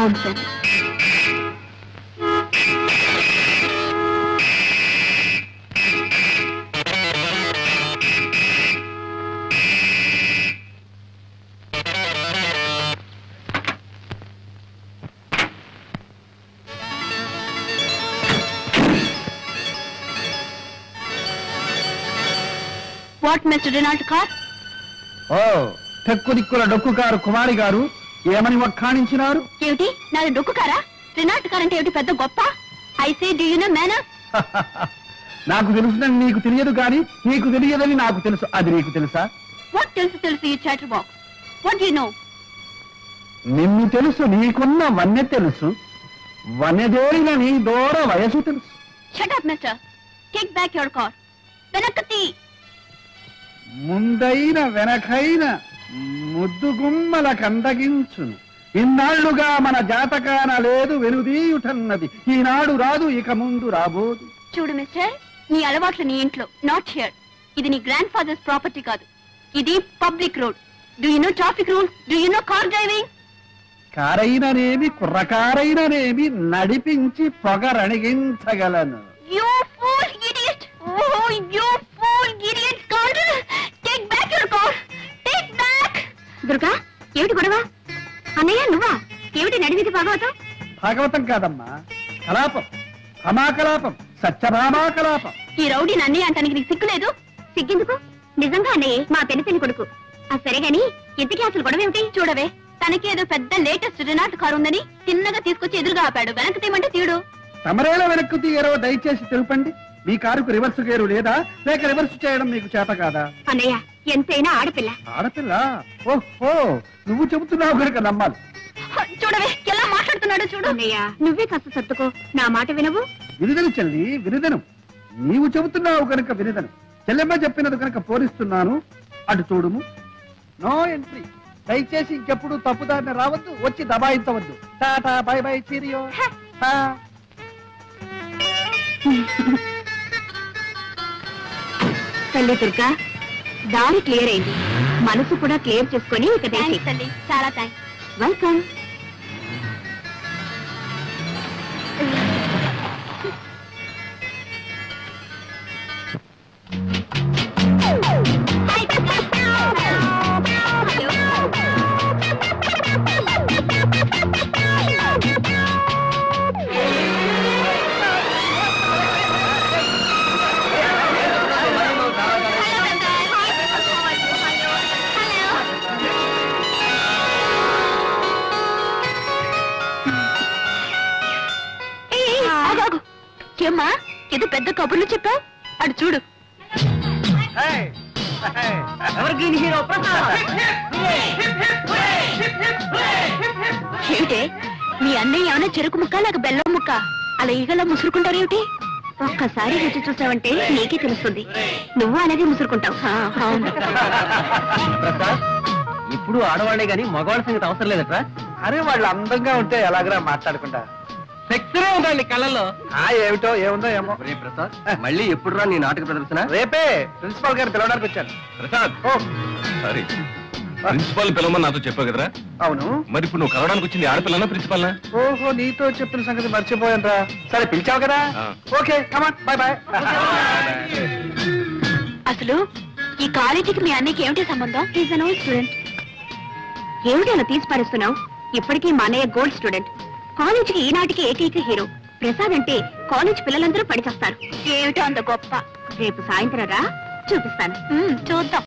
nonsense. What mister డినాల్ట్ car? ఓ తెక్కు దిక్కుల డొక్కు కారు కుమారి గారు ఏమని వక్కాణించినారు? ఏమిటి? నాది డొక్కు కారా? రినాల్ట్ కార్ అంటే ఏమిటి పెద్ద గొప్ప? I say do you know manner నాకు తెలుసుదని నీకు తెలియదు కానీ నీకు తెలియదని నాకు తెలుసు. అది నీకు తెలుసా? వాట్ తెలుసు తెలుసు ఈ chatter box what you know నిన్ను తెలుసు నీకున్న వన్నె తెలుసు. వన్నెదేరిన నీ దూర వయసు తెలుసు. Shut up mister take back your car వెనక్కి ముందైన వెనకైన ముద్దు గుమ్మల కందగించును. ఇన్నాళ్ళుగా మన జాతకాన లేదు వెనుదీయుటన్నది. ఈనాడు రాదు ఇక ముందు రాబోదు. చూడు మిస్టర్ నీ అలవాట్లు నీ ఇంట్లో. నాట్ హియర్ ఇది నీ గ్రాండ్ ఫాదర్స్ ప్రాపర్టీ కాదు. ఇది public road do you know traffic rules do you know car driving కారైననేమి కుర్రకారైననేమి నడిపించి పొగరణిగించగలను. యూ ఫూల్ ఏమిటి గొడవ? అన్నయ్య నువ్వా? ఏమిటి నడివిది భాగవతం? భాగవతం కాదమ్మా కలాపం. హమాకలాపం సత్యభామాకలాపం. ఈ రౌడీ అన్నయ్య అంటానికి నీకు సిగ్గులేదు? సిగ్గెందుకు? నిజంగా అన్నయ్య మా పెనిపెని కొడుకు. ఆ సరే గాని ఇంతకీ అసలు గొడవ ఏమిటి? చూడవే తనకేదో పెద్ద లేటెస్ట్ రినాల్ట్ కారు ఉందని తిన్నగా తీసుకొచ్చి ఎదురుగా ఆపాడు. వెనక్కి తీయమంటే తీయడు. తమరేలా వెనక్కు తీయరో దయచేసి తెలుపండి. మీ కారుకు రివర్స్ గేరు లేదా? లేక రివర్స్ చేయడం మీకు చేత కాదా? అన్నయ్య ఎంతైనా ఆడపిల్ల. ఆడపిల్ల? ఓహో నువ్వు చెబుతున్నావు కనుక నమ్మాలి. చూడవే ఎలా మాట్లాడుతున్నాడో చూడు. అన్నయ్య. నువ్వే కాస్త సర్దుకో నా మాట వినవు. విరుదను చెల్లి విరుదను నీవు చెబుతున్నావు కనుక విరుదను చెల్లెమ్మ చెప్పినది కనుక పోరిస్తున్నాను అటు చూడుము. నో ఎంట్రీ దయచేసి ఇంకెప్పుడు తప్పుదారిని రావద్దు. వచ్చి దబాయించవద్దు. టాటా బై బై చీరియో హా. తల్లి దుర్గా దారి క్లియర్ అయింది. మనసు కూడా క్లియర్ చేసుకొని ఇక చాలా థ్యాంక్స్ వెల్కమ్ ఏమ్మా ఏదో పెద్ద కబుర్లు చెప్పావు? అడు చూడు. ఏమిటే? మీ అన్నయ్య ఏమైనా చెరుకు ముక్క లేక బెల్లం ముక్క? అలా ఈగలా ముసురుకుంటారేమిటి ఒక్కసారి రుచి చూసావంటే నీకే తెలుస్తుంది. నువ్వు అలాగే ముసురుకుంటావు. ఇప్పుడు ఆడవాళ్ళే గాని మగవాళ్ళ సంగతి అవసరం లేదట్రా? అరే వాళ్ళు అందంగా ఉంటే ఎలాగరా మాట్లాడకుండా సెక్సరే ఉందండి కళ్ళల్లో ఆ ఏమిటో ఏముందో ఏమో. ఒరే ప్రసాద్ మళ్ళీ ఎప్పుడు రా నీ నాటక ప్రదర్శన? రేపే ప్రిన్సిపాల్ గారు పిలవడానికి వచ్చాను. ప్రసాద్! ఓ. సారీ ప్రిన్సిపాల్ పిలవమని నాతో చెప్పావు కదరా? అవును. మరి ఇప్పుడు నువ్వు కలవడానికి వచ్చింది ఆడపిల్లనా ప్రిన్సిపాల్నా? ఓహో నీతో చెప్పిన సంగతి మర్చిపోయాను రా సరే పిలిచావు కదా. ఓకే కమాన్ బాయ్ బాయ్ అసలు ఈ కాలేజీకి మీ అన్నయ్యకి ఏమిటి సంబంధం? ఈజ్ అన్ ఓల్డ్ స్టూడెంట్ ఏమిటి అలా తీసి పారేస్తున్నావు? ఇప్పటికీ మా అన్నయ్య గోల్డ్ స్టూడెంట్. కాలేజీకి ఈనాటికి ఏకైక హీరో. ప్రసాద్ అంటే కాలేజ్ పిల్లలందరూ పడిచేస్తారు ఏమిటో అంత గొప్ప? రేపు సాయంత్రం రా చూపిస్తాను. చూద్దాం.